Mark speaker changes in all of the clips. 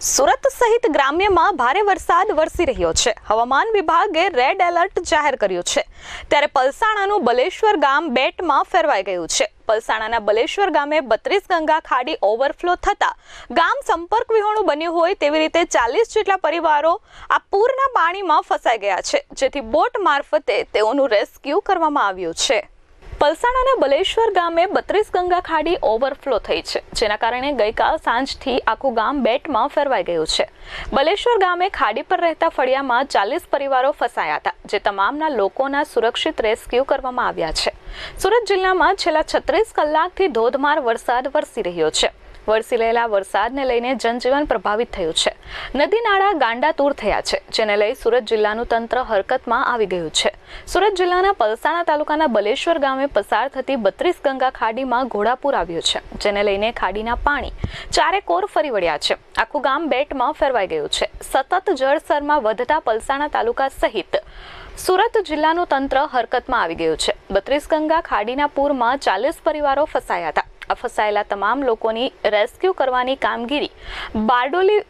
Speaker 1: સુરત સહિત ગ્રામ્યમાં ભારે વરસાદ વરસી રહ્યો છે. હવામાન વિભાગે રેડ એલર્ટ જાહેર કર્યું છે. ત્યારે પલસાણાનું બલેશ્વર ગામ બેટમાં ફેરવાઈ ગયું છે. પલસાણાના બલેશ્વર ગામે બત્રીસ ગંગા ખાડી ઓવરફ્લો થતા ગામ સંપર્ક વિહોણું બન્યું હોય તેવી રીતે ચાલીસ જેટલા પરિવારો આ પૂરના પાણીમાં ફસાઈ ગયા છે. જેથી બોટ મારફતે તેઓનું રેસ્ક્યુ કરવામાં આવ્યું છે. પલસાણાના બલેશ્વર ગામે બત્રીસ ગંગા ખાડી ઓવરફ્લો થઈ છે, જેના કારણે ગઈકાલ સાંજથી આખું ગામ બેટમાં ફેરવાઈ ગયું છે. બલેશ્વર ગામે ખાડી પર રહેતા ફળિયામાં ચાલીસ પરિવારો ફસાયા હતા, જે તમામના લોકોના સુરક્ષિત રેસ્ક્યુ કરવામાં આવ્યા છે. સુરત જિલ્લામાં છેલ્લા છત્રીસ કલાકથી ધોધમાર વરસાદ વરસી રહ્યો છે. વરસી રહેલા વરસાદને લઈને જનજીવન પ્રભાવિત થયું છે. નદી નાળા ગાંડાતૂર થયા છે, જેને લઈ સુરત જિલ્લાનું તંત્ર હરકતમાં આવી ગયું છે. સુરત જિલ્લાના પલસાણા તાલુકાના બલેશ્વર ગામે પસાર થતી બત્રીસ ગંગા ખાડીમાં ઘોડાપૂર આવ્યું છે, જેને લઈને ખાડીના પાણી ચારે કોર ફરી વળ્યા છે. આખું ગામ બેટમાં ફેરવાઈ ગયું છે. સતત જળસ્તરમાં વધતા પલસાણા તાલુકા સહિત સુરત જિલ્લાનું તંત્ર હરકતમાં આવી ગયું છે. બત્રીસ ગંગા ખાડીના પૂરમાં ચાલીસ પરિવારો ફસાયા હતા. ફસાયેલા તમામ લોકોની રેસ્ક્યુ કરવાની કામગીરી. બારડોલી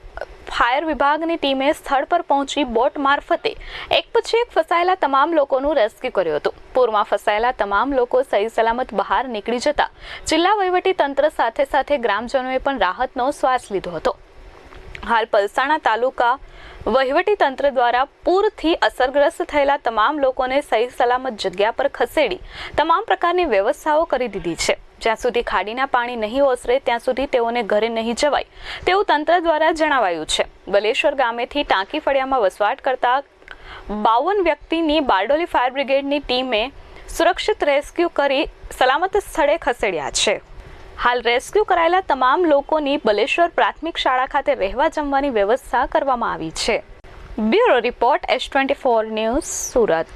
Speaker 1: ફાયર વિભાગની ટીમે સ્થળ પર પહોંચી બોટ મારફતે એક પછી એક ફસાયેલા તમામ લોકોનું રેસ્ક્યુ કર્યું હતું. પૂરમાં ફસાયેલા તમામ લોકો સહી સલામત બહાર નીકળી જતા જિલ્લા વહીવટી તંત્ર સાથે સાથે ગ્રામજનોએ પણ રાહતનો શ્વાસ લીધો હતો. હાલ પલસાણા તાલુકા વહીવટી તંત્ર દ્વારા પૂરથી અસરગ્રસ્ત થયેલા તમામ લોકોને સહી સલામત જગ્યા પર ખસેડી તમામ પ્રકારની વ્યવસ્થાઓ કરી દીધી છે. જ્યાં સુધી ખાડીના પાણી નહીં ઓસરે, ત્યાં સુધી તેઓને ઘરે નહીં જવાય. તેવું તંત્ર દ્વારા જણાવાયું છે. બલેશ્વર ગામેથી ટાંકી ફળિયામાં વસવાટ કરતા બાવન વ્યક્તિની બારડોલી ફાયર બ્રિગેડની ટીમે સુરક્ષિત રેસ્ક્યુ કરી સલામત સ્થળે ખસેડ્યા છે. હાલ રેસ્ક્યુ કરાયેલા તમામ લોકોની બલેશ્વર પ્રાથમિક શાળા ખાતે રહેવા જમવાની વ્યવસ્થા કરવામાં આવી છે. Bureau report S twenty four news Surat.